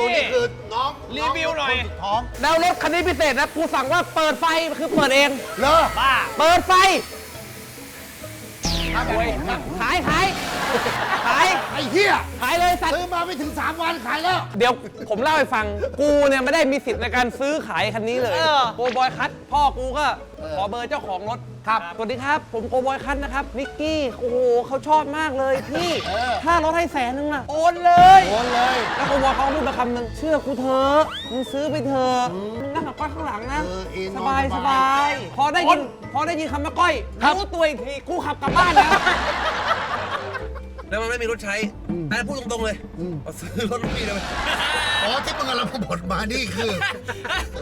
ตัวนี้คือน้องรีวิวหน่อยงสุดท้องแล้วรถคันนี้พิเศษนะกูสั่งว่าเปิดไฟคือเปิดเอง เลอบ้าเปิดไฟขายขายขายไอ้เหี้ยขายเลยสัตว์ ซื้อมาไม่ถึง 3 วันขายแล้ว เดี๋ยวผมเล่าให้ฟัง กูเนี่ยไม่ได้มีสิทธิ์ในการซื้อขายคันนี้เลย เออ โกบอยคัทพ่อกูก็ขอเบอร์เจ้าของรถครับสวัสดีครับ ผมโกบอยคัทนะครับนิกกี้โอ้โหเขาชอบมากเลยพี่เออถ้ารถให้แสนนึงนะโอนเลยโอนเลยแล้วโกบอยเขาก็พูดมาคำหนึ่งเชื่อกูเถอะมึงซื้อไปเถอะมึงนั่งกับก้อยข้างหลังนะเออเอ็นสบายนอนสสบาบายยพอได้ยินพอได้ยินคำว่าก้อยรู้ตัวอีกทีกูขับกลับบ้านแล้ว แล้วมันไม่มีรถใช้อันนนพูดตรงๆเลยเอาซื้อรถลูกพี่เลยไหมอ๋อที่มึงกำลังพูดมานี่คือ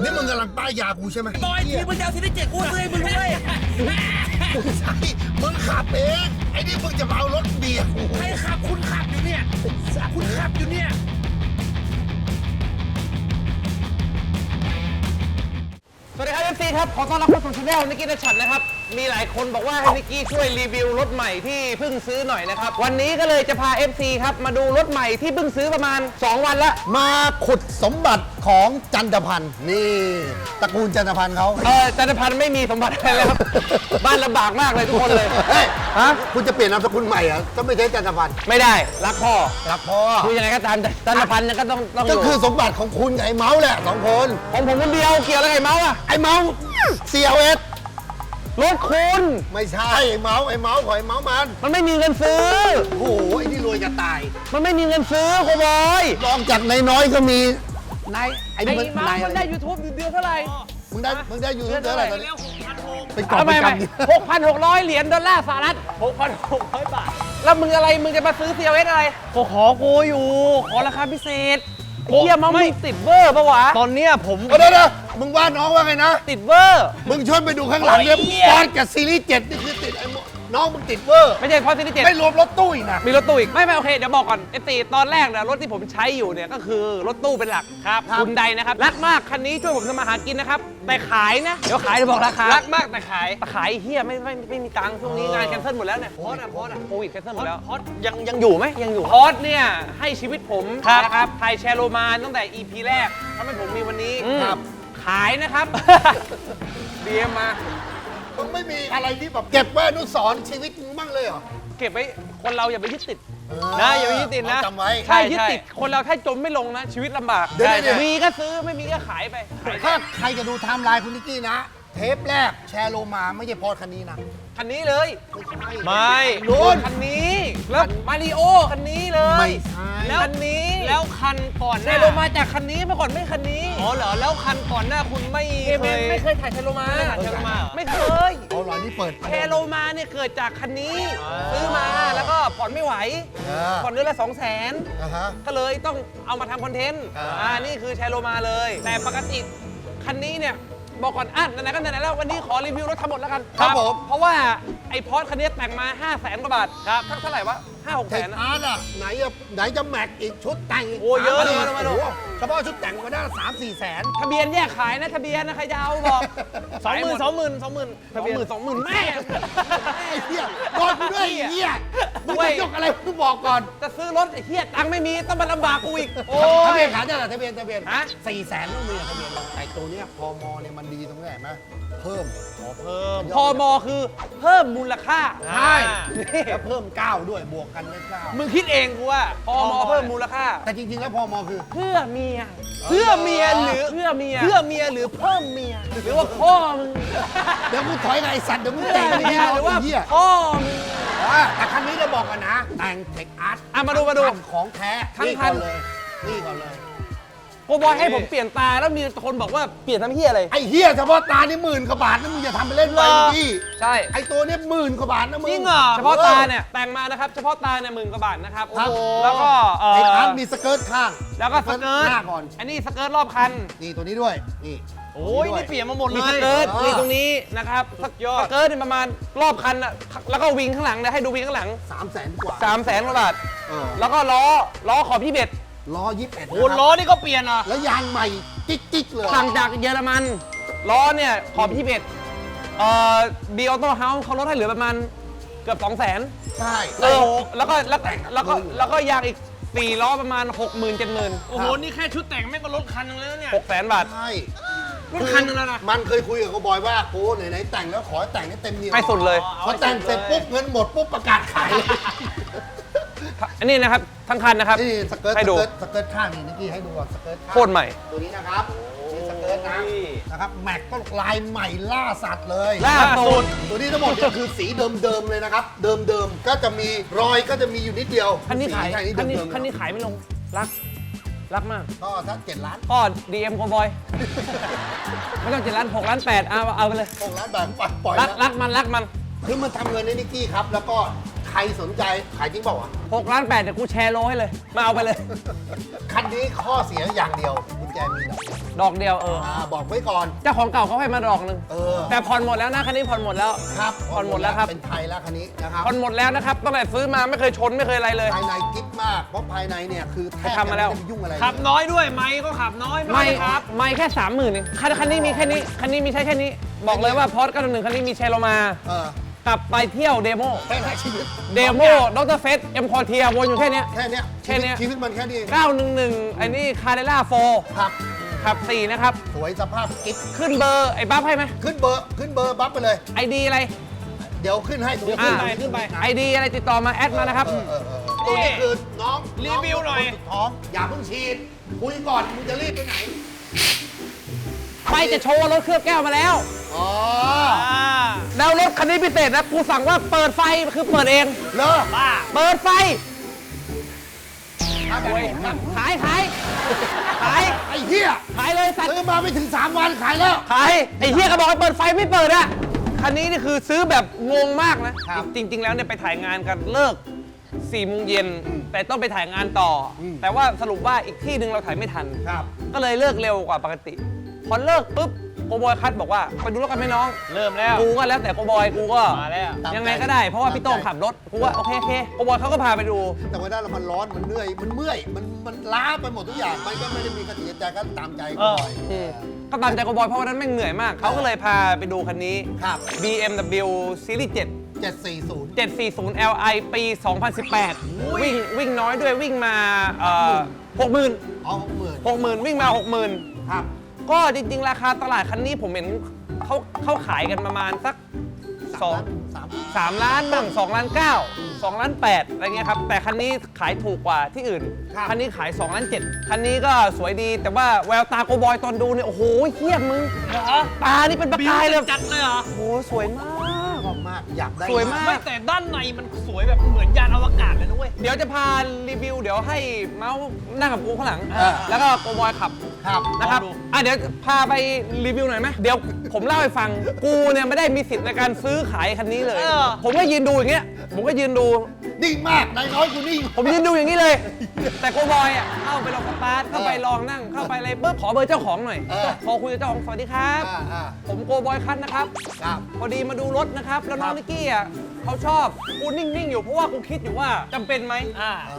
นี่มึงกำลังป้ายยากูใช่ไหมบอยทีมึงจะเอาซีรีส์เจ็ดกูซื้อให้มึงด้วยไม่ใช่มึงขับเองไอ้นี่มึงจะมาเอารถเบียร์กูให้ขับคุณขับอยู่เนี่ยคุณขับอยู่เนี่ยสวัสดีครับ FC ครับ ขอต้อนรับเข้าสู่ช anel นิกกี้นัชชัดนะครับ มีหลายคนบอกว่าให้นิกกี้ช่วยรีวิวรถใหม่ที่เพิ่งซื้อหน่อยนะครับ วันนี้ก็เลยจะพา FC ครับ มาดูรถใหม่ที่เพิ่งซื้อประมาณ 2 วันละมาขุดสมบัติของจันทพันธ์นี่ตระกูลจันทพันธ์เขาเออจันทพันธ์ไม่มีสมบัติอะไรแล้วครับ บ้านลำบากมากเลยทุกคนเลยเฮ้ยฮะคุณจะเปลี่ยนนามสกุลใหม่เหรอถ้าไม่ใช่จันทพันธ์ไม่ได้รักพ่อรักพ่อคือยังไงก็ตามแต่จันทพันธ์เนี่ยก็ต้องต้องอก็ยู่คือสมบัติของคุณกับไอ้เมาส์แหละสองคน ของผมคนเดียวเกี่ยวอะไรกับไอ้เมาส์อะไอ้เมาส์ CLS รถคุณ ไม่ใช่ไอ้เมาส์ไอ้เมาส์ของไอ้เมาส์มันมันไม่มีเงินซื้อ โอ้โหไอ้นี่รวยจะตายมันไม่มีเงินซื้อโคบอยลองจากในน้อยๆก็มีนายไอ้ไอ้นี่มันเมาส์นายมันได้ยูทูบเดือนเท่าไหร่มึงได้มึงได้ยูทูบเท่าไหร่ตอนนี้แล้วหกพันหกเป็นกล่องทำไมเป็นไม่กำนี่หกพันหกร้อยเหรียญดอลลาร์สหรัฐ6,600บาท แล้วมึงอะไร มึงจะมาซื้อ CLS อะไรก็ขอกูอยู่ ขอราคาพิเศษ เฮียมามึงติดเวอร์ปะวะ ตอนเนี้ยผมเออเดี๋ยวเดี๋ยวมึงว่าน้องว่าไงนะ ติดเวอร์ มึงช่วยไปดูข้างหลังเนี่ยโอ้ยเหี้ยปอนกับซีรีส์เจ็ดนี่คือติดไอ้โม น้องมึงติดเวอร์ ไม่ใช่เพราะซีรีส์เจ็ดไม่รวมรถตู้อีกนะ มีรถตู้อีก ไม่ไม่โอเค เดี๋ยวบอกก่อนเอตีตอนแรกเนี่ยรถที่ผมใช้อยู่เนี่ยก็คือรถตู้เป็นหลักครับ คุณใดนะครับ รักมากคันนี้ช่วยผมทำมาหากินนะครับ แต่ขายนะ เดี๋ยวขายเดี๋ยวบอกราคา รักมากแต่ขายแต่ขายเฮียไม่ไม่ไม่ไม่มีตังค์ช่วงนี้งานแคนเซิลหมดแล้วเนี่ยพอดอะพอดอะโควิดแคนเซิลหมดแล้วฮอตยังยังอยู่ไหมยังอยู่ พอดเนี่ยให้ชีวิตผมครับนะครับไทยแชร์โรมานตั้งแต่ EP แรกทำให้ผมมีวันนี้อืมครับ ขายนะครับ เดียมมา มึงไม่มีอะไรที่แบบเก็บไว้อนุสรณ์ชีวิตมึงบ้างเลยเหรอ เก็บไว้คนเราอย่าไปยึดติดนะอย่าไปยึดติดนะจำไว้ใช่ถ้ายึดติดคนเราถ้าจมไม่ลงนะ ชีวิตลำบากเดี๋ยวเดี๋ยวมีก็ซื้อไม่มีก็ขายไปขายถ้าใครจะดูไทม์ไลน์คุณนิกกี้นะ เทปแรกแชร์โลมาไม่ใช่พอร์ตคันนี้นะคันนี้เลย ไม่นู่นคันนี้ แล้วมาริโอคันนี้เลย ไม่ใช่แล้วคันนี้ แล้วคันก่อนหแชน้าร์โรมาจากคันนี้เมื่อก่อนไม่คันนี้อ๋อเหรอ แล้วคันก่อนหน้าคุณไม่เอเมเคยนไม่เคยถ่ายแชร์โรมา ไม่เคยถ่ายแชร์โรมาเหรอ ไม่เคยเอาเหรอนี่เปิดแชร์โลมาเนี่ยเกิดจากคันนี้อ่าซื้อมาแล้วก็ผ่อนไม่ไหว เออผ่อนเดือนละสองแสน อ่าฮะ ก็เลยต้องเอามาทำคอนเทนต์ อ่า อ่า นี่คือแชร์โลมาเลย แต่ปกติคันนี้เนี่ย บอกก่อนอะไหนๆก็ไหนๆแล้ววันนี้ขอรีวิวรถทั้งหมดแล้วกันครับผม เพราะว่าไอ้พอร์คันนี้แต่งมา 5 0 0แสนกว่าบาทครับเท่าไหร่วะห้าหกเทแสคนนะอาร์ตอะไหนจะไหนจะแม็กอีกชุดแต่งกโอ้เยอะสมเลยพันมาดู โอ้โห เฉพาะชุดแต่งก็ได้สามสี่แสน ทะเบียนแยกขายนะทะเบียนนะใครจะเอาบอกสองหมื่นสองหมื่นสองหมื่นสองหมื่นสองหมื่นแม่ไอ้เหี้ยโดนกูด้วยไอ้เหี้ยมึงเว้จะยยกอะไรมึงบอกก่อนจะซื้อรถไอ้เหี้ยตังค์ไม่มีต้องมาลำบากกูอีกโอ้ทะเบียยนขายเท่าไหร่ทะเบียนทะเบียนฮะ สี่แสนต้องมีอะทะเบียนไอ้ตัวเนี้ยพมเนี่ยมันดีตรงไหนไหมเพิ่มเพิ่มพอมอคือเพิ่มมูลค่าใช่นี่แล้วเพิ่มเก้าด้วยบวกกันได้เก้ามึงคิดเองกูว่าพอมอเพิ่มมูลค่า แต่จริงๆแล้วพมคือ เพื่อเมีย เพื่อเมียหรือเพื่อเมีย เพื่อเมียหรือเพิ่มเมีย หรือว่าพ่อมึงเดี๋ยวกูถอยกับไอ้สัตว์เดี๋ยวมึงเพื่อเตะเมียหรือว่าไเหี้ยพ่อมึง อะแต่คันนี้เราบอกกันนะ แต่งเทคอาร์ตอะมาดูมาดูของแท้ทั้งนี่คัก่อนนเลยนี่ก่อนเลย โกบอยให้ผมเปลี่ยนตาแล้วมีคนบอกว่าเปลี่ยนทำเฮียอะไร ไอ้เหี้ยเฉพาะตานี่หมื่นกว่าบาทนะมึงอย่าทำไปเล่นไปเหรอพี่ใช่ ไอ้ตัวเนี้ยหมื่นกว่าบาทนะมึง จริงเหรอเฉพาะตาเนี่ยแต่งมานะครับเฉพาะตาเนี่ยหมื่นกว่าบาทนะครับครับโอ้โหแล้วก็เอ่เทอคอาร์ตมีสเกิร์ตข้างแล้วก็สเกิร์ตหน้าก่อน อันนี้สเกิร์ตรอบคัน นี่ตัวนี้ด้วย นี่โอ้ยตัวนี่เปลี่ยนมาหมดเลมีสย เกิร์ตเออมีตรงนี้นะครับสยอด เกิร์ตเนี่ยประมาณรอบคันอะแล้วก็วิงข้างหลังเนี่ยให้ดูวิงข้างหลัง สามแสนกว่า3ามแสนกว่าบาท เออ แล้วก็ล้อล้อขอบยี่เบ็ด ล้อยี่สิบเอ็ดโอ้ล้อนี่ก็เปลี่ยนอะแล้วยางใหม่จิ๊กจิ๊กๆเลยสั่งจากเยอรมันล้อเนี่ยขอบยี่เบ็ดเอ่อบีออโต้เฮาส์เขาลดให้เหลือประมาณเกือบ2 0 0 0 0นใช่เออแล้วก็แล้วก็แล้วก็แล้วก็ยางอีกสี่ล้อประมาณ 6 0 0 0 0 7 0 0 0 0โอ้โห นี่แค่ชุดแต่งแม่งก็รถคันหนึงแล้วเนี่ย6แสนบาท ใช่รถคันหนึงแล้วนะ มันเคยคุยกับโกบอยว่าโก้ไหนๆแต่งแล้วขอให้แต่งให้เต็มเหนียวให้สุดเลยพอแต่งเสร็จปุ๊บเงินหมดปุ๊บประกาศขายเลย อันนี้นะครับทั้งคันนะครับ นี่สเกิร์ตให้สดูเกิร์ตสเกิร์ตข้างนี่นิกกี้ให้ดูก่อนสเกิร์ตข้างโคตรใหม่ ตัวนี้นะครับนี่สเกิร์ตนะนะครับแม็กก็ลายใหม่ล่าสัตว์เลยล่าสุด ตัวนี้ทั้งหมดก็คือสีเดิมๆเลยนะครับ เดิมๆก็จะมีรอยก็จะมีอยู่นิดเดียวคันนี้ขายสีแค่นี้คันนี้เดิมๆคันนี้ขายไม่ลงรัก รักมากก็ถ้าเจ็ดล้านก็ DM โกบอยไม่ต้องเจ็ดล้านหกล้านแปดเอาเอาไปเลยหกล้านแบบปล่อยปล่อยรักแล้วรักมันรักมันคือมันทำเงินในนิกกี้ครับ แล้วก็ ใครสนใจขายจริงเปล่าวะหกล้านแปดเดี๋ยวกูแชร์โลให้เลย มาเอาไปเลย คันนี้ข้อเสียอย่างเดียวกุญแจมีดอกดอกเดียวเออ อ่าบอกไว้ก่อน เจ้าของเก่าเขาให้มาดอกหนึ่งเออ แต่ผ่อนหมดแล้วนะคันนี้ผ่อนหมดแล้วครับผ่อนหมดแล้วครับเป็นไทยแล้วคันนี้นะครับผ่อนหมดแล้วนะครับตั้งแต่ซื้อมาไม่เคยชนไม่เคยอะไรเลย ภายในกิ๊บมากเพราะภายในเนี่ยคือแทบทำมาแล้วจะไได้ยุ่งอะไรขับน้อยด้วยไมค์ก็ขับน้อยไม่ไม่ครับไม่แค่สามหมื่นเองคันคันนี้มีแค่นี้คันนี้มีใช้แค่นี้ บอกเลยว่าพอร์ต91คันนี้มีแชร์โลมา เออ กลับไปเที่ยวเดโมแค่แค่ชีวิตเดโมดรเฟสเอ็มคอเทียวนอยู่แค่เนี้ย แค่เนี้ยแค่เนี้ย ชีวิตมันแค่นี้เอง911ไอ้นี่คาเรล่าโฟครับขับ 4 นะครับ สวยสภาพกิ๊บขึ้นเบอร์ ไอ้บ้าให้ไหมขึ้นเบอร์ขึ้นเบอร์บัฟไปเลย ไอดีอะไร เดี๋ยวขึ้นให้ตรงนี้อ่าขึ้นไปขึ้นไป ไอดีอะไรติดต่อมาแอดมานะครับ เออเออเออตัวนี้คือน้องรีวิวหน่อยงสุดท้องอย่าเพิ่งฉีดคุยก่อนมึงจะรีบไปไหน ไม่จะโชว์ว่ารถเคลือบแก้วมาแล้วอ๋ออ่าแล้วรถคันนี้พิเศษนะกูสั่งว่าเปิดไฟคือเปิดเอง เลอบ้าเปิดไฟครับผมขายขายขายไอ้เหี้ยขายเลยสัตว์ซื้อมาไม่ถึง 3 วันขายแล้ว ขายไอ้เฮียก็บอกให้เปิดไฟไม่เปิดอะคันนี้นี่คือซื้อแบบงงมากนะ ครับ จริง ๆ แล้วเนี่ยไปถ่ายงานกันเลิก4ี่โมงเย็นแต่ต้องไปถ่ายงานต่ออมแต่ว่าสรุปว่าอีกที่หนึ่งเราถ่ายไม่ทัน ครับ ก็เลยเลิกเร็วกว่าปกติ พอเลิกปุ๊บโกบอยคัทบอกว่าไปดูรถกันไหมน้อง เริ่มแล้ว กูก็แล้วแต่โกบอยกูก็มาแล้วตามใจยังไงก็ได้เพราะว่าพี่โต้งขับรถกูว่าโอเคโอเคโกบอยเขาก็พาไปดู แต่ว่าด้านเรามันร้อนมันเหนื่อยมันเมื่อยมันมันล้าไปหมดทุกอย่างมันก็ไม่ได้มีกระติกใจก็ตามใจกูหน่อยอืมก็ตามใจโกบอยเพราะวันนั้นแม่งเหนื่อยมากเขาก็เลยพาไปดูคันนี้ ครับ BMW Series 7 740 740 Li ปี 2018 วิ่งวิ่งน้อยด้วยวิ่งมาเอ่อ60,000อ๋อหมื่น60,000 วิ่งมา 60,000 ครับ ก็จริงๆ ราคาตลาดคันนี้ผมเห็นเขาเขาขายกันประมาณสักสาม2สาม3ล้านบ้าง2ล้าน9 2ล้าน8อะไรเงี้ยครับ แต่คันนี้ขายถูกกว่าที่อื่น ครับ คันนี้ขาย2ล้าน7คันนี้ก็สวยดีแต่ว่าแววตาโกบอยตอนดูเนี่ย โอ้โหเฮียมึงตานี่เป็นประกายเลยจัดเลยเหรอ โอ้โห สวยมากช อบมากอยากได้สวยมาก ไม่แต่ด้านในมันสวยแบบเหมือนยานอวกาศเลยนะเว้ย เดี๋ยวจะพารีวิว เดี๋ยวให้เมาส์นั่งกับกูข้างหลัง อ่า แล้วก็โกบอยขับครับนะครับลองดู อะเดี๋ยวพาไปรีวิวหน่อยไหมเดี๋ยวผมเล่าให้ฟังกูเนี่ยไม่ได้มีสิทธิ์ในการซื้อขายคันนี้เลย เออ ผมก็ยืนดูอย่างเงี้ยผมก็ยืนดู นิ่งมากนายน้อยกูนิ่ง ผมยืนดูอย่างนี้เลย แต่โกบอยอะเข้าไปลองสตาร์ทเข้าไปลองนั่งเข้าไปอะไรปุ๊บขอเบอร์เจ้าของหน่อยเออ พอคุยกับเจ้าของสวัสดีครับ อ่าอ่าผมโกบอยคัทนะครับ ครับ พอดีมาดูรถนะครับ แล้วน้องครับนิกกี้อะเขาชอบกูนิ่ง ๆ อยู่เพราะว่ากูคิดอยู่ว่าจำเป็นไหมอ่าอ๋อ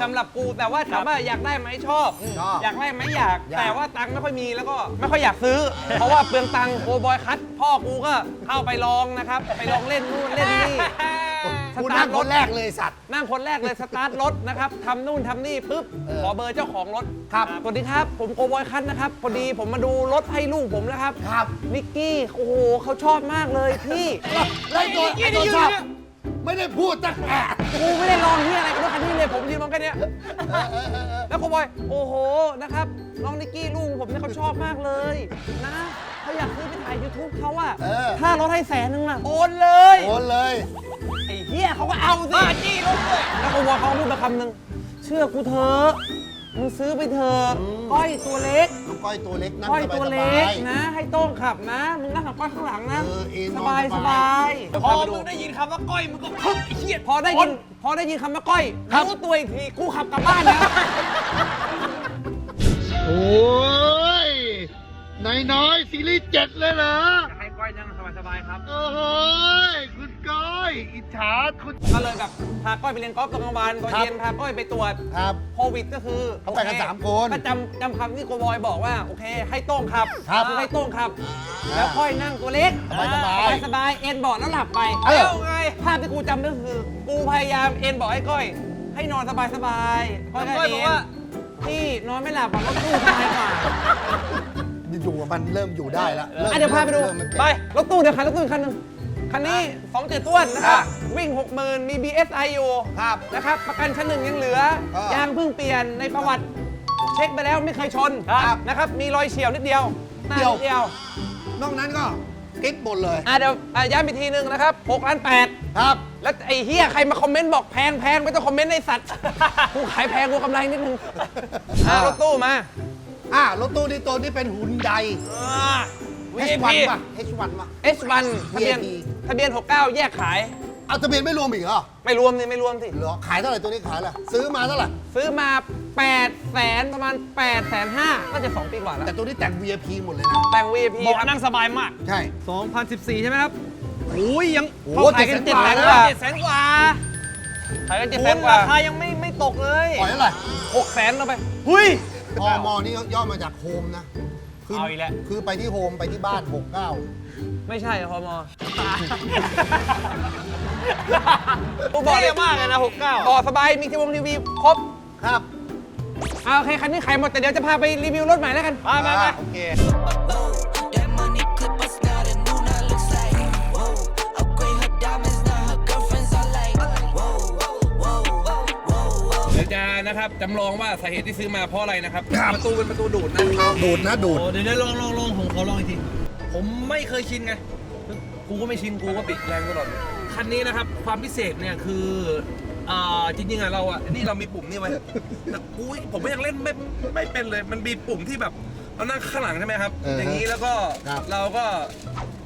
สำหรับกูแต่ว่าถามว่าอยากได้ไหมชอบ ชอบอยากได้ไหมอยาก อยาก แต่ว่าตังค์ไม่ค่อยมีแล้วก็ไม่ค่อยอยากซื้อ เพราะว่าเปลืองตังค์โกบอยคัทพ่อกูก็เข้าไปลองนะครับ ไปลองเล่นนู่นเล่นนี่ กูนั่งคนแรกเลยสัตว์ นั่งคนแรกเลยสตาร์ทรถนะครับทำนู่นทำนี่ปุ๊บเออขอเบอร์เจ้าของรถครับสวัสดีครับ ผมโกบอยคัทนะครับพอดีผมมาดูรถให้ลูกผมนะครับครับ นิกกี้โอ้โหเขาชอบมากเลยพี่ แล้วตัวไอ้ไอ้นี่ตัวยืนชอบเนี่ยไม่ได้พูดตั้งแต่ กูไม่ได้ลองที่อะไรกับรถคันนี้เลยผมยืนมองแค่เนี้ยแล้วโกบอย โอ้โหนะครับน้องนิกกี้ลูกผมเนี่ยเขาชอบมากเลยนะเขาอยากซื้อไปถ่าย YouTube เขาอะเออ ถ้ารถให้แสนนึงอะโอนเลย โอนเลยไอ้เหี้ยเขาก็เอาสิบ้าจี้รถด้วยแล้วโกบอยเขาพูดมาคำหนึ่งเชื่อกูเถอะมึงซื้อไปเถอะก้อยตัวเล็กน้องก้อยตัวเล็กนั่งก้อยสบายตัวสเล็บากย นะ ให้โต้งขับนะมึงนั่งกับก้อยข้างหลังนะเออเอ็นสนอนบายสสบาบายยเดี๋ยวพอพาไปดูมึงได้ยินคำว่าก้อยมึงก็พึกไอ้เหี้ยพอได้ยินพอได้ยินคำว่าก้อยรู้ตัวอีกทีกูขับกลับบ้านนะโอ้ยนายน้อยซีรีส์เจ็ดเลยเหรอให้ก้อยนั่งสบายๆครับ โอ้ยคุณ ก้อยอิจฉาคุณ ก็เลยแบบพาก้อยไปเรียนกอล์ฟตอนกลางวันตอนครับเย็นพาก้อยไปตรวจครับโควิดก็คือเขาไปกันโอสามคนก็จำจำคำที่โกบอยบอกว่าโอเค ให้โต้งขับครับอให้โต้งขับ แล้วค่อยนั่งตัวเล็กสบายสบายสบายๆเอ็นเบาะแล้วหลับไปเออ แล้วไงภาพที่กูจำก็คือ กูพยายามเอ็นเบาะให้ก้อย ให้นอนสบายๆแล้วก้อยบอกว่าพี่นอนไม่หลับอะรถตู้สบายกว่า อยู่กับมันเริ่มอยู่ได้แล้วอะเดี๋ยวพาไปดู เริ่มมันเก่งไปรถตู้เดี๋ยวคันรถตู้อีกคันหนึง คันนี้2เจ็ดต้วนนะครับอะวิ่ง 60,000 มี BSI อยู่ครับนะครับ ประกันชั้นหนึ่งยังเหลืออ่ายางเพิ่งเปลี่ยนในประวัติเช็คไปแล้วไม่เคยชนครับนะครับ มีรอยเฉียวนิดเดียวหน้าเดียวนิดเดียว นอกนั้นก็กิ๊บหมดเลยอะเดี๋ยวอะย้ำอีกทีหนึงนะครับ6ล้าน8ครับ แล้วไอ้เฮียใครมาคอมเมนต์บอกแพงแพงไม่ต้องคอมเมนต์ในสัตว์ กูขายแพงกูกำไรนิดนึงอะรถตู้มาอ่ารถตู้นี่ตัวนี้เป็นหุ่นใด อ่า H1 ป่ะ H1 ป่ะ H1 ทะเบียน VIP ทะเบียน 69 แยกขาย เอาทะเบียนไม่รวมอีกเหรอไม่รวมสิไม่รวมสิ เหรอขายเท่าไหร่ตัวนี้ขายอะไรซื้อมาเท่าไหร่ซื้อมา8แสนประมาณ8แสน5น่าจะ2ปีกว่าแล้ว แต่ตัวนี้แต่ง VIP หมดเลยนะแต่ง VIP บอกครับนั่งสบายมาก ใช่ 2014 ใช่ไหมครับโอ้ยยังโอ้เขาขายกัน700,000เจ็ดแสนกกว่าว่านะเจ็ดแสนกว่าขายกัน7คุแสณนกว่า ราคายังไม่ไม่ตกเลยปล่อยเท่าไหร่6แสนเอาไป หุยพอมอนี่ย่อมาจากโฮมนะคืเอาอีกแล้ว คือไปที่โฮมไปที่บ้าน 69 ไม่ใช่พอมอกูบอกเลยมากเลยนะ69ต่อสบาย มีทีวงทีวีครบ ครับเอาโอเค คันนี้ขายหมด แต่เดี๋ยวจะพาไปรีวิวรถใหม่แล้วกัน มามามาโอเค That money clip us now, the new now looks like. Whoa, upgrade her diamonds, now her girlfriends are like. Whoa, whoa, whoa, whoa. เดี๋ยวจะนะครับจำลองว่าสาเหตุที่ซื้อมาเพราะอะไรนะครับ ครับ ประตูเป็นประตูดูดนะ ดูดนะดูด โอ้เดี๋ยวเดี๋ยวลองลองลองผมขอลองอีกที ผมไม่เคยชินไง กูก็ไม่ชิน กูก็ปิดแรงตลอด คันนี้นะครับ ความพิเศษเนี่ยคืออ่าจริงๆอะเราอะนี่เรามีปุ่มนี่ไว้ แต่กูผมไม่ยังเล่นไม่ไม่เป็นเลย มันมีปุ่มที่แบบเรานั่งข้างหลังใช่ไหมครับ เออฮะอย่างนี้แล้วก็ครับ เราก็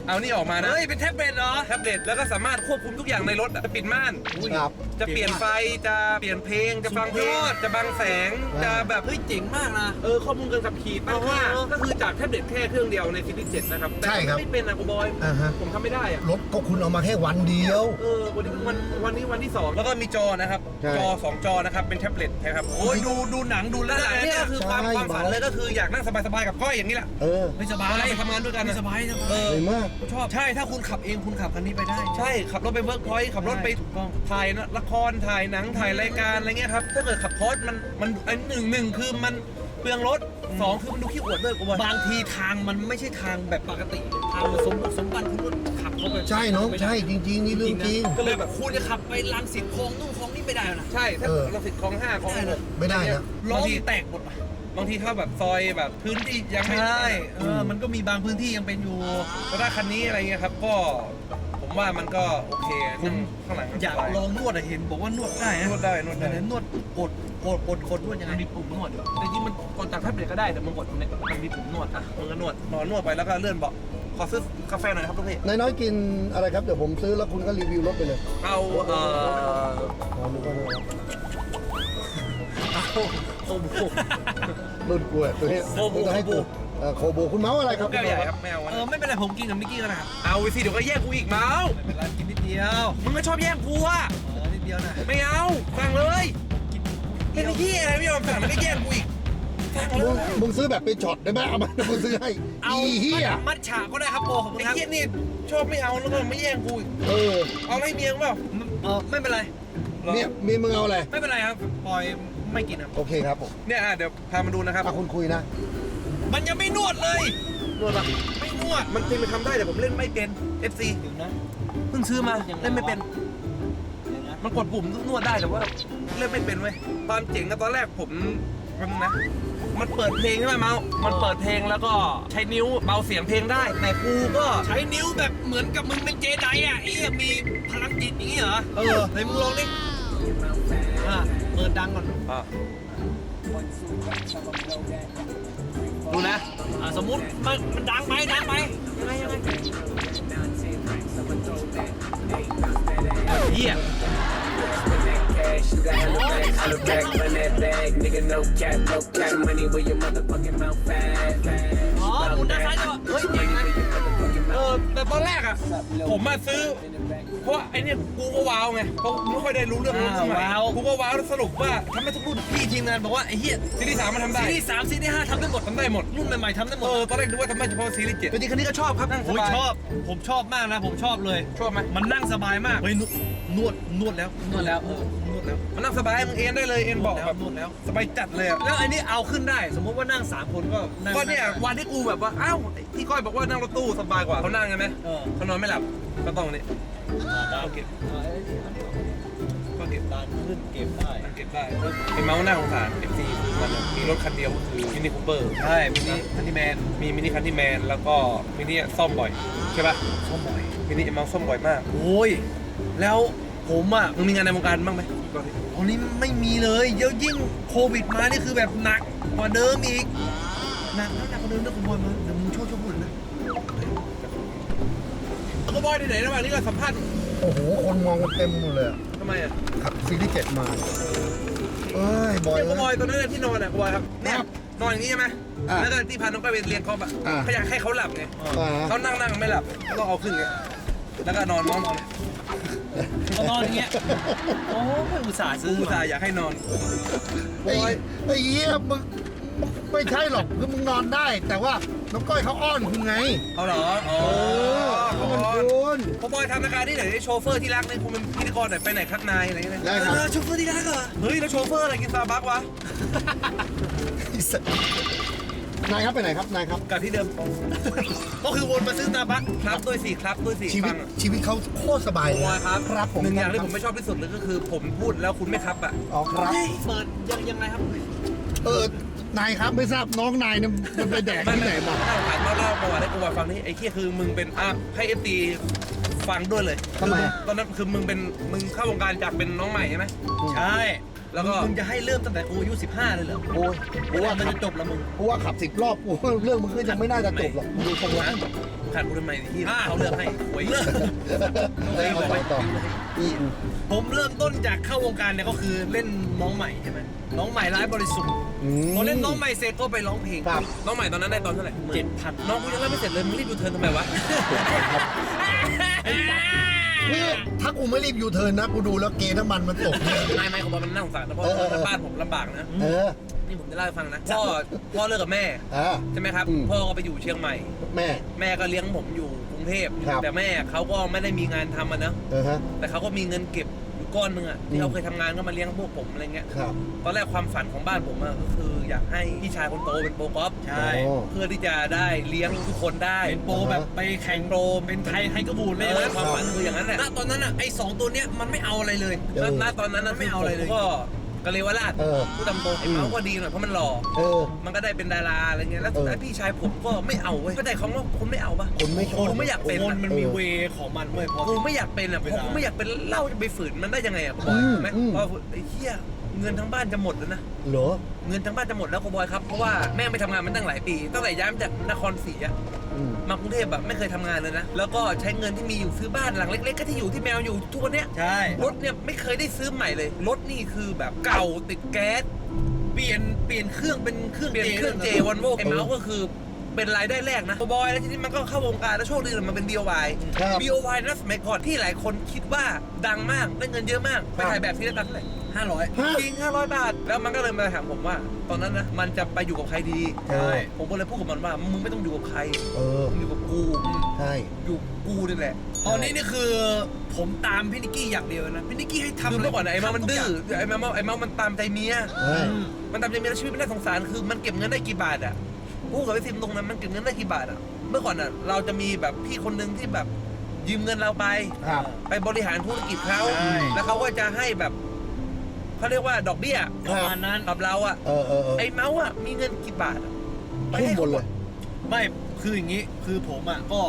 เอานี่ออกมานะ เฮ้ย เป็นแท็บเล็ตเหรอ แท็บเล็ตแล้วก็สามารถควบคุมทุกอย่างในรถอะจะปิดม่าน ครับจะเปลี่ยนไฟจะเปลี่ยนเพลงจะฟังเพลงสุดยอดจะบังแสงอ่าจะแบบเฮ้ยเจ๋งมากนะเออข้อมูลการขับขี่ตั้งค่าเออก็คือจากแท็บเล็ตแค่เครื่องเดียวในซีรีส์เจ็ดนะครับแต่ใช่ครับไม่เป็นอะกูบอยอ่าฮะผมทำไม่ได้อะรถก็คุณเอามาแค่วันเดียวเออวันนี้วันวันนี้วันที่สองแล้วก็มีจอนะครับใช่จอสองจอนะครับเป็นแท็บเล็ตนะครับโอ้ยดูดูหนังดูด้านหลังเนี่ยก็คือความใช่ความฝันเลยก็คืออยากนั่งสบายๆกับก้อยอย่างนี้แหละเออไม่สบายเวลาไปทำงานด้วยกันอะไม่สบายสบายเออสวยมากชอบใช่ถ้าคุณขับเองคุณขับคันนี้ไปได้ ใช่ขับรถไปเวิร์กพอยต์ขับรถไปใช่ถูกต้องถ่ายละครถ่ายหนังถ่ายรายการอะไรเงี้ยครับถ้าเกิดขับคอร์สมันมันอันหนึ่งหนึ่งคือมันเปลืองรถสองคือมันดูขี้อวดด้วยกูว่าบางทีทางมันไม่ใช่ทางแบบปกติทางมันสมบุกสมบันคุณก็ขับเข้าไปใช่น้องไม่ได้ใช่จริงๆนี่เรื่องจริง ก็เลยแบบคุณจะขับไปลังสิตคลองนู่นคลองนี่ไม่ได้นะ ใช่ถ้าเออ เราสิทธิ์คลองห้าคลองหกไม่ได้นะ ล้อบางมทีแตกหมดอะ บางทีถ้าแบบซอยแบบพื้นที่ยังไม่ใช่เออมันก็มีบางพื้นที่ยังเป็นอยู่แล้วถ้าคันนี้อะไรเงี้ยครับ ก็ผมว่ามันก็โอเคนั่งข้างหลังอยากลองนวดอะเห็น บอกว่านวดได้นะนวดได้นวดได้แต่นวดกดกดกดกดนวดยังไงมีปุ่มนวดอยู่แต่จริงๆมันกดจากแท็บเล็ตก็ได้แต่มันกดเนี่ยมันมีปุ่มนวดอะมันก็นวดนอนนวดไปแล้วก็เลื่อนเบาะขอซื้อกาแฟหน่อยนะครับทุกพี่นายน้อยกินอะไรครับเดี๋ยวผมซื้อแล้วคุณก็รีวิวรถไปเลย เอาเอ่ออ๋อนึกว่า โอ้โหรุ่นกูอะตัวเนี้ยโคโบมึงจะให้กูเออโคโบคุณเมาส์อะไรครับแก้วใหญ่ครับไม่เอาเออไม่เป็นไรผมกินกับนิกกี้ก็ได้ครับเอาไปสิเดี๋ยวก็แย่งกูอีกเมาส์ไม่เป็นไรกินนิดเดียวมึงก็ชอบแย่งกูอะเออนิดเดียวนะไม่เอาสั่งเลยกินเป็นที่อะไรไม่ยอมสั่งแล้วก็แย่งกูอีกสั่งเลมึงยมึงซื้อแบบเป็นช็อตได้ไหมเอามามึงซื้อให้เอาอีเหี้ยมัดฉาก็ได้ครับโปขอบคุณไอ้ครับเหี้ยนี่ชอบไม่เอาแล้วก็ไม่แย่งกูอีกเออเอาให้เมียงเปล่าเออไม่เป็นไรเมียเมียมึงเอาอะไรไม่เป็นไรครับปล่อย ไม่กินครับ โอเคครับผมเนี่ยอะเดี๋ยวพามาดูนะครับอะคุณคุยนะ มันยังไม่นวดเลย นวดปะไม่นวด มันจริงมันทำได้แต่ผมเล่นไม่เป็น FC เดี๋ยวนะ เพิ่งซื้อมาเล่นไม่เป็น เดี๋ยวนะมันกดปุ่มนวดได้แต่ว่าเล่นไม่เป็นเว้ยตอนเจ๋งกับตอนแรกผมแป๊บนึงนะ มันเปิดเพลงใช่ไหมเมาส์มันเปิดเพลงแล้วก็ใช้นิ้วเบาเสียงเพลงได้ แต่กูก็ใช้นิ้วแบบเหมือนกับมึงเป็นเจไดอะไอ้เหี้ยมีพลังจิตอย่างนี้เหรอ เออไหนมึงลองดิอะ เปิดดังก่อนอะดูนะอะสมมุติมันมันดังไปดังไปยังไงยังไงเหี้ย cash, you got hella back, hella back, run that bag, nigga, no cap, no cap, money where your motherfucking mouth fat, ต่ตอนแรกอะผมมาซื้อ เพราะไอ้เนี่ยกูก็ว้าวไงเพราะกูไม่ค่อยได้รู้เรื่องรถสมัยกูก็ว้าวแล้วสรุปว่าทำให้ทุกรุ่นพี่ทีมงานบอกว่าไอ้เหี้ยซีรีส์สามมันทำได้ซีรีส์สามซีรีส์ห้าทำได้หมดทำได้หมด รุ่นใหม่ๆทำได้หมเอดอตอนแรกนึกว่าทำได้เฉพาะซีรีส์เจ็ดแต่จริงคันนี้ก็ชอบครับนั่งสโอ้ยบายชอบ ผมชอบมากนะ ผมชอบเลย ชอบไหม มันนั่งสบายมาก เฮ้ยนวดนวดนวดแล้ว นวดแล้วเออนวด แล้วมันนั่งสบายมึงเอ็นได้เลยเอ็นเบอกแบบนวดแล้ว สบายจัดเลยอะแล้วอันนี้เอาขึ้นได้ สมมติว่านั่งสามคนก็นั่งก็เนี่ยได้วันที่กูแบบว่าอ้าวที่ก้อยบอกว่านั่งรถตู้สบายกว่าเขานั่งไงไหมเออเขานอนไม่หลับก็ต้องนี่ได้ก็เก็บเอาไอ้นี่อันนี้ก็เก็บดันขึ้นเก็บได้เก็บได้ไอ้เมาส์หน้าของสารเอฟซีมันอะมีรถคันเดียวคือมินิคูเปอร์ใช่มินิอันนี้แมนมีมินิคันที่แมนแล้วก็มินิซ่อมบ่อยใช่ป่ะซ่อมบ่อยมินิไอ้เมาส์ซ่อมบ่อยมาก โอ้ยแล้วผมอะมึงมีงานในวงการบ้างไหม ก่อนดิตอนนี้ไม่มีเลยเยอะยิ่งโควิดมานี่คือแบบหนักกว่าเดิมอีกหนักแล้วหนักกว่าเดิมนะคุณบอยมาเดี๋ยวมึงโชว์โชว์บุญนะก็บอยที่ไหนระหว่างนี้เราสัมภาษณ์โอ้โห คนมองกันเต็มหมดเลยอะทำไมอะขับซีรีส์เจ็ดมา เอ้ย บอยเนี่ยก็บอเอ้ยยตัวนั้นนะที่นอนอะบอยครับเนี่ยครับนอนอย่างนี้ใช่ไหมอะแล้วก็ที่พาน้องไปเรียนกอล์ฟอะอะ เขาอยากให้เขาหลับไงอ่า เขานั่งนั่งไม่หลับก็ต้องเอาขึ้นไง แล้วก็นอนนอนนอนก็นอนอย่างเงี้ย โอ้ยอุตส่าห์กูซื้ออุตส่ามาห์อยากให้นอน ไอ้ไอ้เหี้ยมึงมึงไม่ใช่หรอกคือมึงนอนได้ แต่ว่าน้องก้อยเขาอ้อนคุณไง เอาเหรออ๋อเออเขาเขาบมันอยคุณพอบอยทำรายการที่ไหนโชเฟอร์ที่รักเนี่ยคุณเป็นพิธีกรหน่อยไปไหนครับนายอะไรเงี้ยได้ครับ เออโชเฟอร์ที่รักเหรอ เฮ้ยแล้วโชเฟอร์อะไรกินซาบักวะ ไอ้สัส นายครับไปไหนครับนายครับ กลับที่เดิม ก็คือวนมาซื้อตาบัคครับด้วยสิครับด้วยสิชีวิฟัตงอะชีวิตเขาโคตรสบายบเลอยยครับครับผมหนึ่งอย่างที่ผมไม่ชอบที่สุดเลยก็คือ ผมพูดแล้วคุณไม่ครับอะอ๋อครับเปิดยังยังไงครับเออนายครับไม่ทราบน้องนายเนี่ยมันไปแดกที่ไหนมาเล่าผ่านมาเล่าประวัติให้กูฟังนี่ไอ้เคียคือมึงเป็นอะให้เอฟตีฟังด้วยเลย ทำไมอะตอนนั้นคือมึงเป็นมึงเข้าวงการจากเป็นน้องใหม่ใช่ไหมใช่ แล้วก็ มึงจะให้เริ่มตั้งแต่กูอายุ15 เลยเหรอโอ้ยเพกูราะว่าว่ามันขับจะจบแล้วมึงกูว่าขับสิบรอบกูว่าเรื่องมันก็ยังไม่น่าจะจบหรอกดูทรงแล้วขาดกูทำไมที่อ่าเขาเลือกให้หวยเลือกเออเอาต่อต่ออีกผมเริ่มต้นจากเข้าวงการเนี่ยก็คือเล่นน้องใหม่ใช่ไหมน้องใหม่ร้ายบริสุทธิ์ อืม พอเล่นน้องใหม่เสร็จก็ไปร้องเพลงครับ น้องใหม่ตอนนั้นได้ตอนเท่าไหร่เจ็ดพันน้องกูยังเล่นไม่เสร็จเลยมึงรีบดูเทิร์นทำไมวะ นี่ถ้ากูไม่รีบยูเทิร์นนะ กูดูแล้วเกณฑ์น้ำมันมันตกเนี่ยไม่ไม่เขาบอกมันน่าสงสารนะเพราะเออเออเออ บ้านผมลำบากนะ เออ นี่ผมจะเล่าให้ฟังนะ พ่อ พ่อเลิกกับแม่ อ่า ใช่ไหมครับ อืม พ่อก็ไปอยู่เชียงใหม่ แม่ แม่ก็เลี้ยงผมอยู่กรุงเทพ ครับ แต่แม่เขาก็ไม่ได้มีงานทำอะนะ เออฮะ แต่เขาก็มีเงินเก็บอยู่ ก้อนหนึงอะอืที่มเขาเคยทำงานก็มาเลี้ยงพวกผมอะไรเงี้ยครับ ตอนแรกความฝันของบ้านผมอะก็คืออยากให้พี่ชายคนโตเป็นโปรกอล์ฟใช่ โอ้ เพื่อที่จะได้เลี้ยงทุกคนได้เป็นโปรแบบไปแข่งโปรเป็นไทยไทยกระบูนเลยเออนะความฝันคืออย่างนั้นแหละ ณตอนนั้นอะไอ้สองตัวเนี้ยมันไม่เอาอะไรเลย เออ ณตอนนั้นนะไม่เอาอะไรเลย ผมก็ กะเลวราชเออพูดตามตรงไอ้เมาส์ก็ดีหน่อยเพราะมันหล่อเออ มันก็ได้เป็นดาราอะไรเงี้ยแล้วเออแล้วพี่ชายผมก็ไม่เอาเว้ยเข้าใจคำว่าคนไม่เอาปะ คนไม่ชอบกูไม่อยากเป็นคนอะมันมีเวของมันเว้ยพอ กูไม่อยากเป็นอะเวเพราะลากูไม่อยากเป็นเหล้าจะไปฝืนมันได้ยังไงอะบอยอืมถูกไหมอืม เพราะไอ้เหี้ยเงินทั้งบ้านจะหมดแล้วนะ เหรอ เงินทั้งบ้านจะหมดแล้วกูบอยครับ เพราะว่าแม่ไม่ทำงานมันตั้งหลายปี ตั้งแต่ย้ายมาจากนครศรีอะอื มมากรุงเทพแบบไม่เคยทำงานเลยนะ แล้วก็ใช้เงินที่มีอยู่ซื้อบ้านหลังเล็ก ๆ ก็ที่อยู่ที่แมวอยู่ทุกวันเนี้ยใช่ รถเนี่ยไม่เคยได้ซื้อใหม่เลย รถนี่คือแบบเก่าติดแก๊ส เปลี่ยนเปลี่ยนเครื่องเป็นเครื่องเปลี่ยนเครื่องเจวันโวไอ้เมาส์ก็คือเป็นรายได้แรกนะบอยแล้วทีนี้มันก็เข้าวงการแล้วโชคดีเลยมันเป็น BOY ครับ BOY นะสมัยก่อนที่หลายคนคิดว่าดังมากได้เงินเยอะมากไปถ่ายแบบที่ได้ตังค์เท่าไหร่ ห้าร้อยฮะจริง 500 บาท แล้วมันก็เลยมาถามผมว่า ตอนนั้นนะ มันจะไปอยู่กับใครดีใช่ ผมก็เลยพูดกับมันว่า มึงไม่ต้องอยู่กับใคร เออ มึงอยู่กับกู ใช่ อยู่กูนี่แหละ ตอนนี้นี่คือผมตามพี่นิกกี้อย่างเดียวนะพี่นิกกี้ให้ทำคืออะไรเมื่อก่อนนะไอ้เมามันดื้อทำทุกย่างไอ้เมาไอ้เมามันตามใจเมีย ใช่อืมมันตามใจเมียแล้วชีวิตมันน่าสงสาร คือมันเก็บเงินได้กี่บาทอะพูดกับไอ้ซิมตรงนั้นมันเก็บเงินได้กี่บาทอะ เมื่อก่อนอะ เราจะมีแบบพี่คนหนึ่งที่แบบยืมเงินเราไป ครับ ไปบริหารธุรกิจเขา ใช่ แล้วเขาก็จะให้แบบ เขาเรียกว่าดอกเบี้ยประมาณนั้นกับเราอะเออเออเออไอ้เมาส์อะมีเงินกี่บาทอะไปทุ่มให้หมดเลยไม่คืออย่างนี้คือผมอะก็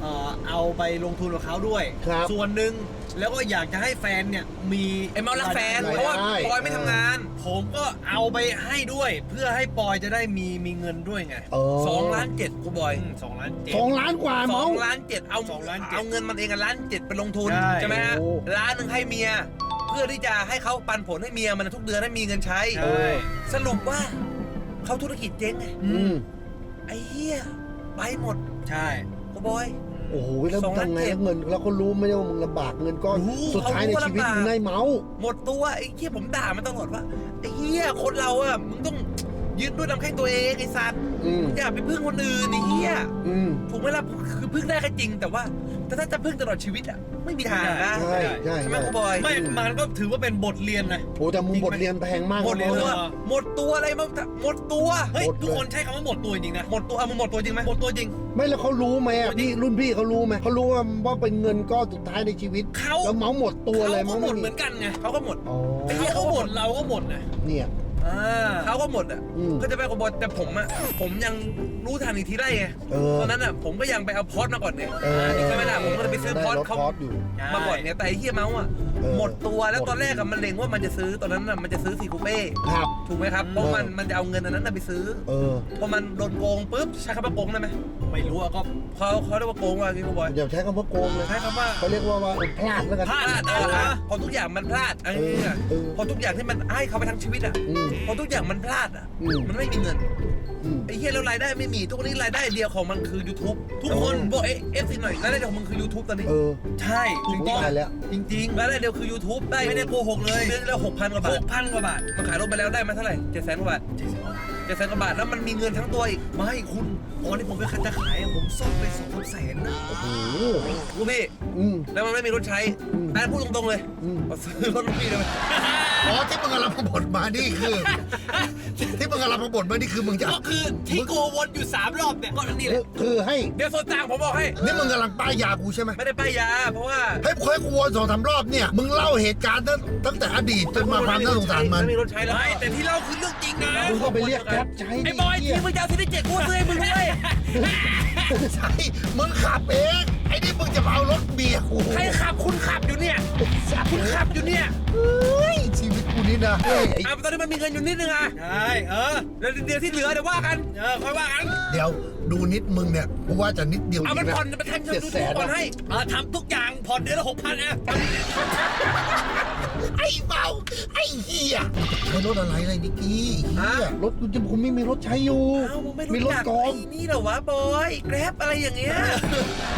เอ่อเอาไปลงทุนกับเขาด้วย ครับส่วนหนึ่งแล้วก็อยากจะให้แฟนเนี่ยมีไอ้เมาส์รักแฟนรายได้เพราะว่าบอยไม่ทำงาน ผมก็เอาไปให้ด้วย เพื่อให้ปอยจะได้มีมีเงินด้วยไงเออสองล้านเจ็ดกูบอยอืมสองล้านเจ็ด สองล้านกว่าสเมาองส์ ล้านเจ็ดเอาสองล้านเจ็ดเอาเงินมันเองอะล้านเจ็ดไปลงทุนใช่ไหมฮะโอ้ ล้านหนึ่งให้เมียเพื่อที่จะให้เขาปันผลให้เมียมันทุกเดือนให้มีเงินใช้ ใช่ สรุปว่าเขาธุรกิจเจ๊งไงอืมไอ้เหี้ยไปหมดใช่กูบอย โอ้โหแล้วสองล้านทำไงเจ็ดแล้วเงินแล้วก็รู้ไหมว่ามึงลำบากเงินก้อนรู้สุดท้ายในเขารู้ว่าชีวิตลำบาก มึงได้เมาส์หมดตัวไอ้เหี้ยผมด่ามันตลอดว่าไอ้เหี้ยคนเราอะมึงต้อง ยึดด้วยลำแข้งตัวเองไอ้สัตว์อืมอย่าไปพึ่งคนอื่นไอ้เหี้ยอืมถูกไหมล่ะคือพึ่งได้ก็จริง แต่ว่าแต่ถ้าจะพึ่งตลอดชีวิตอะไม่มีทางนะใช่ใช่ใช่ไหมใช่คุณบอยไม่มันก็ถือว่าเป็นบทเรียนนะ โอ้แต่มึงบทเรียนแพงมากหมดนะตัวเออหมดตัวอะไรมาหมดตัวเฮ้ยหมดเลยทุกคนใช้คำว่าหมดตัวจริงๆนะหมดตัวเอามึงหมดตัวจริงไหมหมดตัวจริง ไม่แล้วเขารู้ไหมอะพี่รุ่นพี่เขารู้ไหมเขารู้ว่าว่าเป็นเงินก้อนสุดท้ายในชีวิตเขา แล้วเมาหมดตัวเลยเขาก็เมาหมไม่ดมีเหมือนกันไงเขาก็หมดอ๋อไอ้เหี้ยเขาหมดเราก็หมดนะเนี่ย อ่าเขาก็หมดอะอืมก็จะไปกับบอกแต่ผมอะผมยังรู้ทันอีกทีได้ไงเออตอนนั้นอะผมก็ยังไปเอาพอดมาก่อนไงเออใช่ไหมล่ะผมก็เลยไปซื้อได้พอดรถเขาคอร์สอยู่มาก่อนไงแต่ไอ้เฮียเมาส์อะเออ หมดตัวแล้วหมดตอนแรกอะมันเล็งว่ามันจะซื้อตอนนั้นอะมันจะซื้อซีคูเป้ ครับ ถูกไหมครับ เพราะมันมันจะเอาเงินอันนั้นน่ะไปซื้อ เออพอมันโดนโกงปุ๊บใช้คำว่าโกงได้ไหมไม่รู้อะก็เขาเขาเรียกว่าโกงว่าไงคุณบอยอย่าใช้คำว่าโกงเลยใช้คำว่าเขาเรียกว่าว่าพลาดแล้วกันพลาดพลาดเอออะพอทุกอย่างมันพลาดไอ้เนี่ยเออพอทุกอย่างที่มันให้เขาไปทั้งชีวิตอะอืมพอทุกอย่างมันพลาดอะอืมมันไม่มีเงินอืมไอ้เหี้ยแล้วรายได้ไม่มีทุกวันนี้รายได้เดียวของมันคือ YouTube ทุกคนบอกเอเอฟซีหน่อยรายได้เดียวของมึงคือ YouTube ตอนนี้เออใช่ถูกต้องตายแล้วจริงรายได้เดียวคือ YouTube ได้ๆไม่ได้โกหกเลยเดือนละหกพันกว่าหบาทกพันกว่าบาทมันขายรถไปแล้วได้มาเท่าไหร่เจ็ดแสนกว่าบาทเจ็ดแสนกว่าบาทแล้วมันมีเงินทั้งตัวอีกไม่คุณ ตอนที่ผมไปคันจะขายอะผมซ่อมไปสองสามแสนนะโอ้โหกูพี่อืม แล้วมันไม่มีรถใช้อืมอันพูดตรงๆเลยอืมเอาซื้อรถลูกพี่เลยอ๋อที่มึงกำลังมาบ่นมานี่คือ ที่มึงกำลังมาบ่นมานี่คือมึงจะก็คือที่โกวนอยู่สามรอบเนี่ยก็นี่แหคือละคือให้เดี๋ยวส่วนต่างผมบอกให้ นี่มึงกำลังป้ายยากูใช่ไหมไม่ได้ป้ายยา เพราะว่าให้กูให้กูวนสองสามรอบเนี่ยมึงเล่าเหตุการณ์ตั้งตั้งแต่อดีตจนมาความน่าสงสารมันไม่มีรถใช้แล้ว ไม่แต่ที่เล่าคือเรื่องจริงนะ มึงก็ไปเรียกแก๊ปใช้ไอ้ดิบอยเหี้ที่มึงจะเอาซีรีส์เจ็ดกูซื้อให้มึงด้วยใช่มึงขับเอง ไอ้นี่มึงจะมาเอารถเบียร์กูใครขับคุณขับอยู่เนี่ยคุณขับอยู่เนี่ยเฮ้ยชีวิตกูนี่นะเฮ้ยไอ้อะตอนนี้มันมีเงินอยู่นิดนึงอะใช่เออแล้วเดี๋ยวที่เหลือเดี๋ยวว่ากันเออค่อยว่ากันเดี๋ยวดูนิดมึงเนี่ยกูว่าจะนิดเดียวเอาดีมันนะผ่อนไปทำยูทูบก่อนให้เออทำทุกอย่างผ่อนเดือนละหกพันนะไอ้ เบาไอ้เหี้ยใช้รถอะไรอะไรนิกกี้เหี้ยรถกูจะผมไม่มีรถใช้อยู่เอ้ามึงไม่มีรู้รถจักกองไอ้นี่เหรอวะบอยแกร็บอะไรอย่างเงี้ย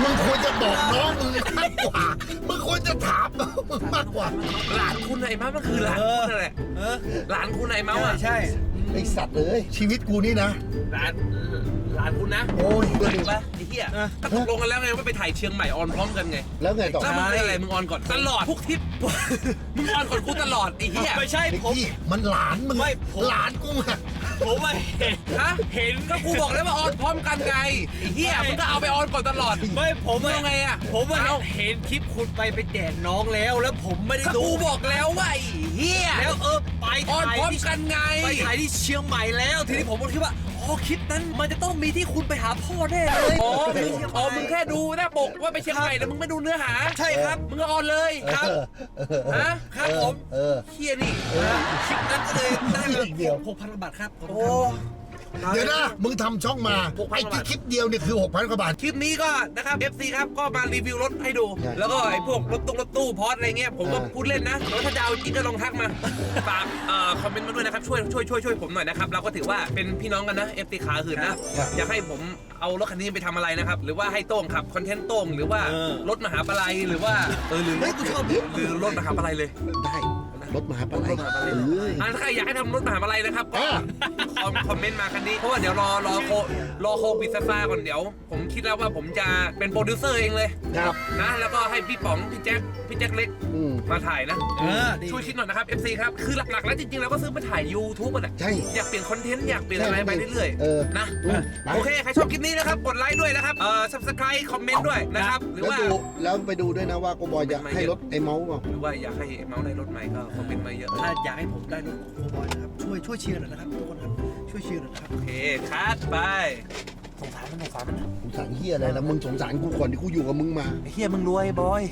มึงควรจะบอกน้องมึงมากกว่ามึงควรจะถามน้องมึงมากกว่า หลานคุณไอ้มามันคือหลานคุณนั่นแหละเออหลานคุณไอ้เมาส์อะใช่ไอสัตว์เลยชีวิตกูนี่นะ หลาน หลานคุณนะโอ้ยถูกปะไอ้เหี้ยก็ตกลงกันแล้วไงว่าไปถ่ายเชียงใหม่ออนพร้อมกันไงแล้วไงต่อแล้วมึงเป็นอะไรมึงออนก่อนตลอดทุกทริป มึงออนก่อนกูตลอดไอ้เหี้ย ไม่ใช่นิกผมกี้มันหลานมึงไม่ผม หลานกูอะผมไม่เห็นฮะ เห็นก็กูบอกแล้วว่าออนพร้อมกันไงไอ้เหี้ยมึงก็เอาไปออนก่อนตลอด ไม่ผมมึงอะเอาไงอะผมอะเอา เห็นคลิปคุณไปไปแจกน้องแล้ว แล้วผมไม่ได้ก็ดูกูบอกแล้วว่าไอ้เหี้ยแล้วเออไปออนถ่ายพร้อมที่กันไง ไปถ่ายที่เชียงใหม่แล้ว ทีนี้ผมก็คิดว่า อ๋อคลิปนั้นมันจะต้องมีที่คุณไปหาพ่อแน่เลยอ๋อมึงที่เชียใหอ๋อมึงแค่ดูหน้าปกว่าไปเชียงใหม่แต่มึงไม่ดูเนื้อหา ใช่ครับ มึงก็ออนเลยเออเออเออฮะ ครับผมเออ เฮียนี่คลิปนั้นก็เลยได้มาเดียวหกพันบาทครับขอบคุณโอ้ครับ เดี๋ยวนะมึงทำช่องมาไอ้ที่คลิปเดียวเนี่ยคือหกพันกว่าบาท คลิปนี้ก็นะครับ FC ครับก็มารีวิวรถให้ดูใช่แล้วก็ไอ้พวกรถตู้รถตู้พอดอะไรเงี้ยผมก็อ่าพูดเล่นนะแล้วถ้าจะเอาจริงก็ลองทักมาฝากเอ่อคอมเมนต์มาด้วยนะครับช่วยช่วยช่วยช่วยผมหน่อยนะครับเราก็ถือว่าเป็นพี่น้องกันนะ FC ขาหืนนะอยากให้ผมเอารถคันนี้ไปทำอะไรนะครับ หรือว่าให้โต้งขับคอนเทนต์โต้งหรือว่าเออรถมหาปลัยหรือว่าเออหรือรถหรือรถมหาปลัยเลยได้ รถมหาปลัยรถมหาปลัยเอออ่าถ้าใครอยากให้ทำรถมหาลัยนะครับก็อ่า คอมคอมเมนต์มาคันนี้เพราะว่าเดี๋ยวรอรอโครอโควิดซาซาก่อนเดี๋ยว ผมคิดแล้วว่าผมจะเป็นโปรดิวเซอร์เองเลยครับนะแล้วก็ให้พี่ป๋องพี่แจ็คพี่แจ็คเล็กอืมมาถ่ายนะ เออดีช่วยคิดหน่อยนะครับ FC ครับ คือหลักๆ แล้วจริงๆแล้วก็ซื้อมาถ่าย YouTube อะใช่ อยากเปลี่ยนคอนเทนต์อยากเปลี่ยนอะไรไปเรื่อยเออ ๆนะ อืมไปโอเค ใครชอบคลิปนี้นะครับ กดไลค์ด้วยนะครับ เอ่อ subscribe คอมเมนต์ด้วยนะครับ หรือแล้วว่า ดูแล้วไปดูด้วยนะว่าโกบอยจะให้รถไอ้เมาส์เปล่า หรือว่าอยากให้เมาส์ในรถใหม่ก็คอมเมนต์มาเยอะถ้าอยากให้ผมได้รถโคบอยนะครับ ช่วยช่วยเชียร์หน่อยนะครับทุกคนครับ ช่วยเชียร์หน่อยนะครับ โอเคคัดไปสงสารมันสงสารมันสงสารเฮียอะไรแล้วมึงสงสารกูก่อนที่กูอยู่กับมึงมาไอ้เฮียมึงรวยบอย